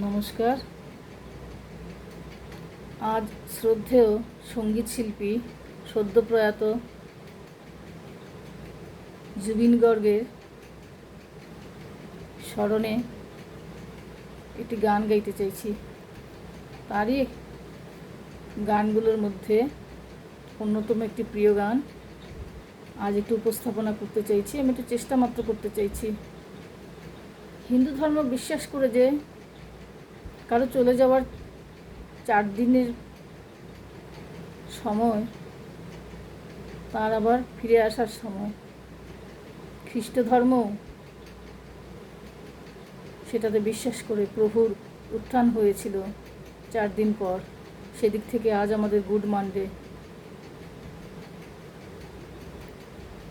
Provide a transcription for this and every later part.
নমস্কার। আজ শ্রদ্ধেয় সংগীত শিল্পী সদ্যপ্রয়াত জুবিন গর্গের স্মরণে একটি গান গাইতে চাইছি। তারই গানগুলোর মধ্যে অন্যতম একটি প্রিয় গান। আজ একটু উপস্থাপনা করতে চাইছি, আমি একটু চেষ্টা মাত্র করতে চাইছি। হিন্দু ধর্ম বিশ্বাস করে যে কারও চলে যাওয়ার চার দিনের সময়, তার আবার ফিরে আসার সময়। খ্রিস্ট ধর্ম সেটাতে বিশ্বাস করে প্রভুর উত্থান হয়েছিল চার দিন পর। সেদিক থেকে আজ আমাদের গুড মানডে।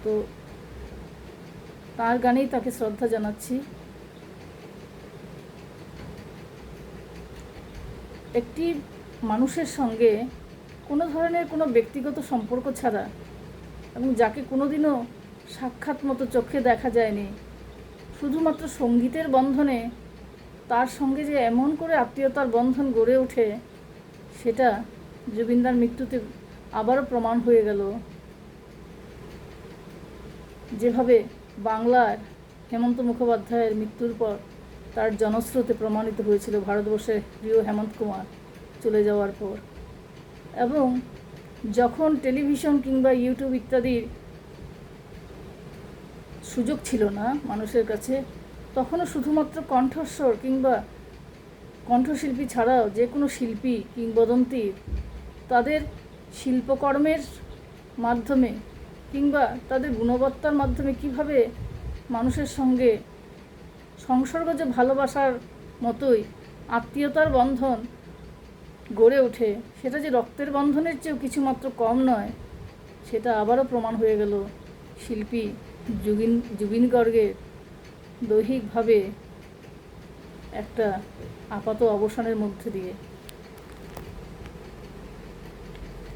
তো তার গানেই তাকে শ্রদ্ধা জানাচ্ছি। একটি মানুষের সঙ্গে কোনো ধরনের কোনো ব্যক্তিগত সম্পর্ক ছাড়া এবং যাকে কোনোদিনও সাক্ষাৎ মতো চোখে দেখা যায়নি, শুধুমাত্র সঙ্গীতের বন্ধনে তার সঙ্গে যে এমন করে আত্মীয়তার বন্ধন গড়ে ওঠে, সেটা জুবিনদার মৃত্যুতে আবারও প্রমাণ হয়ে গেল। যেভাবে বাংলার হেমন্ত মুখোপাধ্যায়ের মৃত্যুর পর তার জনস্রোতে প্রমাণিত হয়েছিল ভারতবর্ষের প্রিয় হেমন্ত কুমার চলে যাওয়ার পর। এবং যখন টেলিভিশন কিংবা ইউটিউব ইত্যাদির সুযোগ ছিল না মানুষের কাছে, তখনও শুধুমাত্র কণ্ঠস্বর কিংবা কণ্ঠশিল্পী ছাড়াও যে কোনো শিল্পী কিংবদন্তি তাদের শিল্পকর্মের মাধ্যমে কিংবা তাদের গুণবত্তার মাধ্যমে কীভাবে মানুষের সঙ্গে সংসর্গ যে ভালোবাসার মতোই, আত্মীয়তার বন্ধন গড়ে ওঠে, সেটা যে রক্তের বন্ধনের চেয়েও কিছুমাত্র কম নয়, সেটা আবারও প্রমাণ হয়ে গেল শিল্পী জুবিন জুবিন গর্গের দৈহিকভাবে একটা আপাত অবসানের মধ্যে দিয়ে।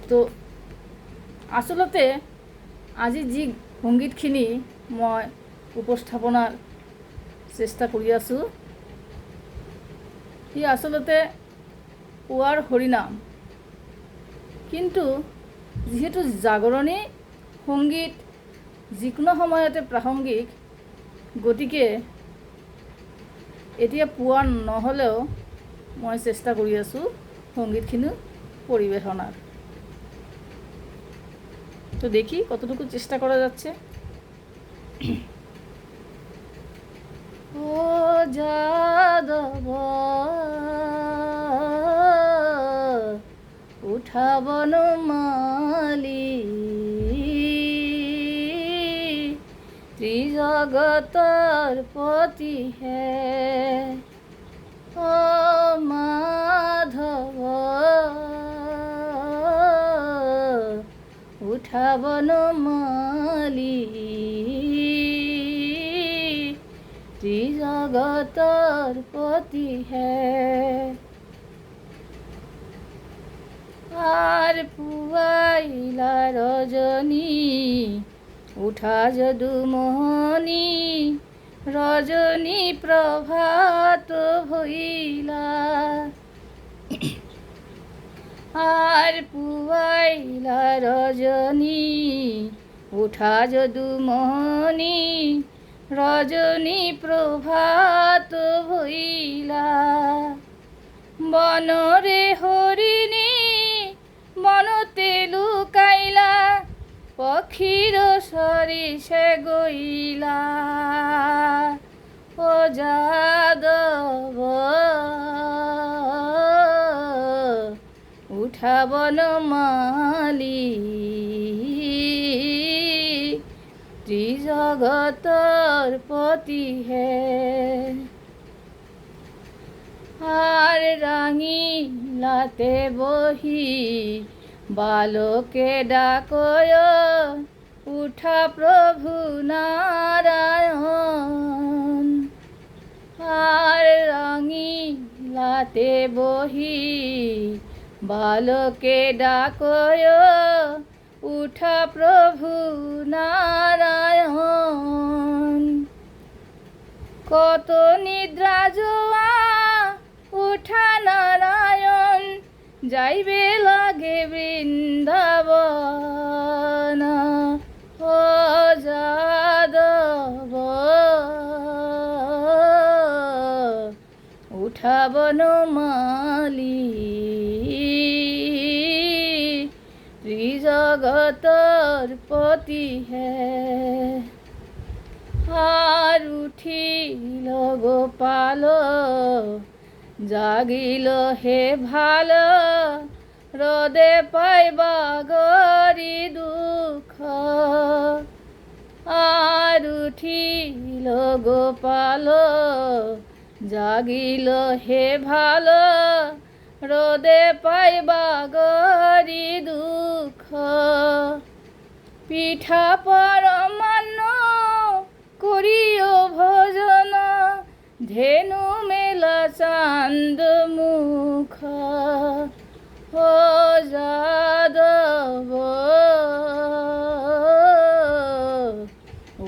তো আসলতে আজি যি সংগীতখিনি মই উপস্থাপনাৰ চেষ্টা কৰি আছোঁ। সি আচলতে পুৱাৰ হৰিনাম কিন্তু যিহেতু জাগৰণী সংগীত যিকোনো সময়তে প্ৰাসংগিক, গতিকে এতিয়া পোৱা নহ'লেও মই চেষ্টা কৰি আছোঁ সংগীতখিনি পরিবেশনার তো দেখি কতটুকু চেষ্টা করা যাচ্ছে। যাদব উঠাবন মালি। ত্রিজগতর পতি হে। ও মাধব। উঠাবন মালি। ত্রিজগতর পতি আর পুয়াইলা রজনী, উঠা যদু মোহনী, রজনী প্রভাত হইলা। আর পুয়াইলা রজনী, উঠা যদু মোহনী রজনী প্রভাত হইলা। বনরে হরিণী বনতে লুকাইলা, পক্ষীর সরি সে গইলা। ও যাদব, উঠাবন মালি। ত্রিজগতর পতি হে। আর রাঙি লাতে বহি বালকে ডাকয়, উঠা প্রভু নারায়ণ। আর রাঙি লাতে বহি বালকে ডাকয় উঠা প্রভু নারায়ণ। কত নিদ্রা জোয়া উঠা নারায়ণ, যাইবে লাগে বৃন্দাবন। ও যাদব উঠাবন মালি ত্রিজগতর পতি হ্যাঁ আর উঠিল গোপাল জাগিল হে ভালো। রদে পাইবা গরি দুঃখ। আর উঠিল গোপাল জাগিল হে ভালো। রোদে পাইবা গরি দুঃখ। পিঠা পরমান্ন করিও ভোজন। ধেনু মেলা চান্দ মুখ। ও যাদব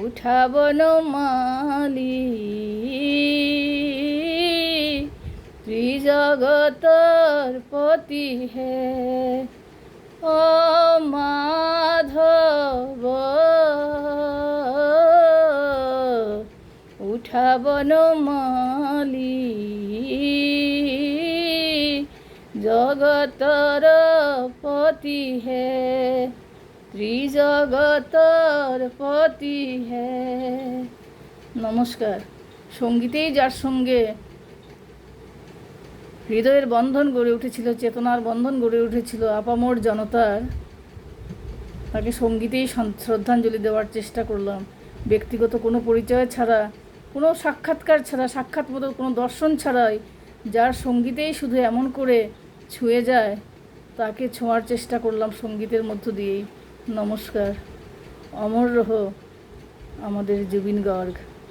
উঠাবন মালি ত্রিজগতর পতি হে ও উঠাবন মালি জগতর পতি হে ত্রিজগতর পতি হে নমস্কার। সঙ্গীতেই যার সঙ্গে হৃদয়ের বন্ধন গড়ে উঠেছিল, চেতনার বন্ধন গড়ে উঠেছিল আপামোর জনতার তাকে সঙ্গীতেই শ্রদ্ধাঞ্জলি দেওয়ার চেষ্টা করলাম। ব্যক্তিগত কোনো পরিচয় ছাড়া, কোনো সাক্ষাৎকার ছাড়া, সাক্ষাৎ মতো কোনো দর্শন ছাড়াই যার সঙ্গীতেই শুধু এমন করে ছুঁয়ে যায়, তাকে ছোঁয়ার চেষ্টা করলাম সঙ্গীতের মধ্য দিয়েই। নমস্কার। অমর রহ আমাদের জুবিন গর্গ।